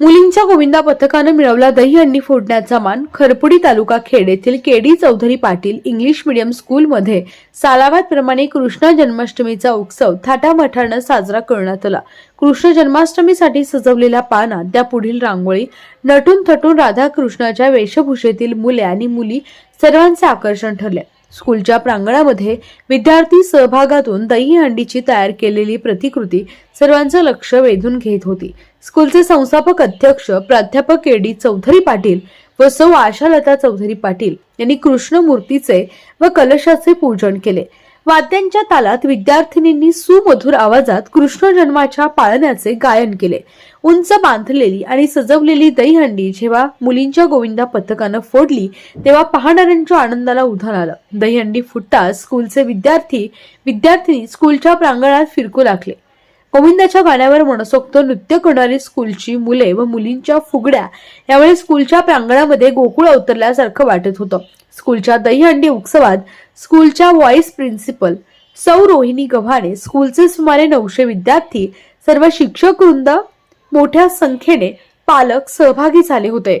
मुलींच्या गोविंदा पथकानं मिळवला दहीहंडी फोडण्याचा मान खरपुडी तालुका खेड येथील K D Chaudhari Patil English medium स्कूलमध्ये सालावादप्रमाणे कृष्ण जन्माष्टमीचा उत्सव थाटामाटानं साजरा करण्यात आला. कृष्ण जन्माष्टमीसाठी सजवलेल्या पानात त्या पुढील रांगोळी नटून थटून राधाकृष्णाच्या वेशभूषेतील मुले आणि मुली सर्वांचे आकर्षण ठरले स्कूलच्या प्रांगणामध्ये विद्यार्थी सहभागातून दही हंडीची तयार केलेली प्रतिकृती सर्वांचं लक्ष वेधून घेत होती. स्कूलचे संस्थापक अध्यक्ष प्राध्यापक के डी चौधरी पाटील व सौ आशालता चौधरी पाटील यांनी कृष्णमूर्तीचे व कलशाचे पूजन केले. वाद्यांच्या तालात विद्यार्थिनींनी सुमधुर आवाजात कृष्ण जन्माच्या पाळण्याचे गायन केले. उंच बांधलेली आणि सजवलेली दहीहंडी जेव्हा मुलींच्या गोविंदा पथकानं फोडली तेव्हा पाहणाऱ्यांच्या आनंदाला उधाण आलं. दहीहंडी फुटताच स्कूलचे विद्यार्थी विद्यार्थिनी स्कूलच्या प्रांगणात फिरकू लागले. गोविंदाच्या गाण्यावर मनसोक्त नृत्य करणारी स्कूलची मुले व मुलींच्या फुगड्या यावेळी स्कूलच्या प्रांगणामध्ये गोकुळ अवतरल्यासारखं वाटत होतं. स्कूलच्या दहीहंडी उत्सवात स्कूलच्या व्हॉइस प्रिन्सिपल सौ रोहिणी गव्हाणे स्कूलचे सुमारे नऊशे विद्यार्थी सर्व शिक्षक वृंद मोठ्या संख्येने पालक सहभागी झाले होते.